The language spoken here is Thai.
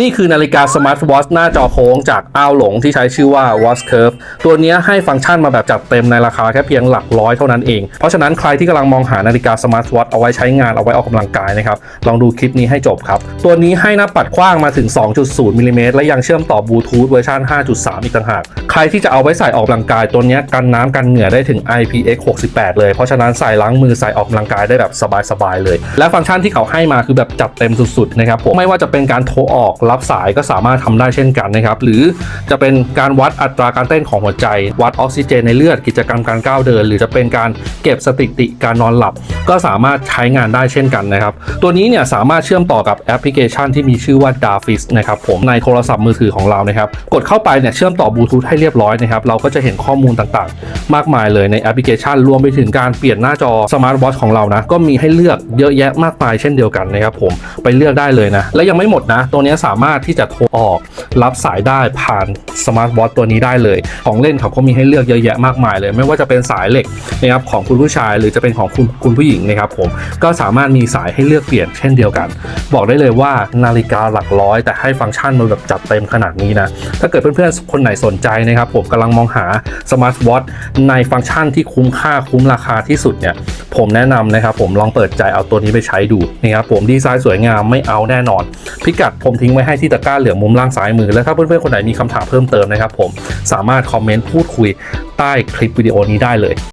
นี่คือนาฬิกาสมาร์ทวอชหน้าจอโค้งจากอ้าวหลงที่ใช้ชื่อว่า Watch Curve ตัวนี้ให้ฟังก์ชันมาแบบจัดเต็มในราคาแค่เพียงหลักร้อยเท่านั้นเอง เพราะฉะนั้นใครที่กำลังมองหานาฬิกาสมาร์ทวอชเอาไว้ใช้งานเอาไว้ออกกำลังกายนะครับ ลองดูคลิปนี้ให้จบครับ ตัวนี้ให้หน้าปัดกว้างมาถึง 2.0มิลลิเมตรและยังเชื่อมต่อบลูทูธเวอร์ชัน5.3 อีกต่างหาก ใครที่จะเอาไว้ใส่ออกกำลังกายตัวนี้กันน้ำกันเหงื่อได้ถึง IPX68 เลย เพราะฉะนั้นใส่ล้างมือใส่ออกกำลังกายได้แบบสบายๆเลย และฟังก์ชันที่เขาให้มาคือแบบจัดเต็มสุดๆนะครับผมไม่ว่าจะเป็นการโทรออกรับสายก็สามารถทำได้เช่นกันนะครับ หรือจะเป็นการวัดอัตราการเต้นของหัวใจ วัดออกซิเจนในเลือดกิจกรรมการก้าวเดิน หรือจะเป็นการเก็บสถิติการนอนหลับ ก็สามารถใช้งานได้เช่นกันนะครับ ตัวนี้เนี่ยสามารถเชื่อมต่อกับแอปพลิเคชันที่มีชื่อว่า Darfis นะครับผมในโทรศัพท์มือถือของเรานะครับ กดเข้าไปเนี่ยเชื่อมต่อบลูทูธให้เรียบร้อยนะครับเราก็จะเห็นข้อมูลต่างๆ มากมายเลยในแอปพลิเคชันรวมไปถึงการเปลี่ยนหน้าจอสมาร์ทวอทของเรานะก็มีให้เลือกเยอะแยะมากมายเช่นเดียวกันนะครับผมไปเลือกได้เลยนะและยังไม่หมดนะ ตัวนี้สาามารถที่จะโทรออกรับสายได้ผ่านสมาร์ทวอทตัวนี้ได้เลย ของเล่นเขาก็มีให้เลือกเยอะแยะมากมายเลย ไม่ว่าจะเป็นสายเหล็กนะครับของคุณผู้ชายหรือจะเป็นของคุณคุณผู้หญิงนะครับผมก็สามารถมีสายให้เลือกเปลี่ยนเช่นเดียวกัน บอกได้เลยว่านาฬิกาหลักร้อย แต่ให้ฟังก์ชันมันแบบจัดเต็มขนาดนี้นะถ้าเกิดเพื่อนๆคนไหนสนใจนะครับผมกำลังมองหาสมาร์ทวอทในฟังก์ชันที่คุ้มค่าคุ้มราคาที่สุดเนี่ยผมแนะนำนะครับผมลองเปิดใจเอาตัวนี้ไปใช้ดูนะครับผมดีไซน์สวยงามไม่เอาแน่นอน พิกัดผมทิ้งไว้ให้ที่ตะกร้าเหลืองมุมล่างซ้ายมือ และถ้าเพื่อนๆคนไหนมีคำถามเพิ่มเติมนะครับผมสามารถคอมเมนต์พูดคุยใต้คลิปวิดีโอนี้ได้เลย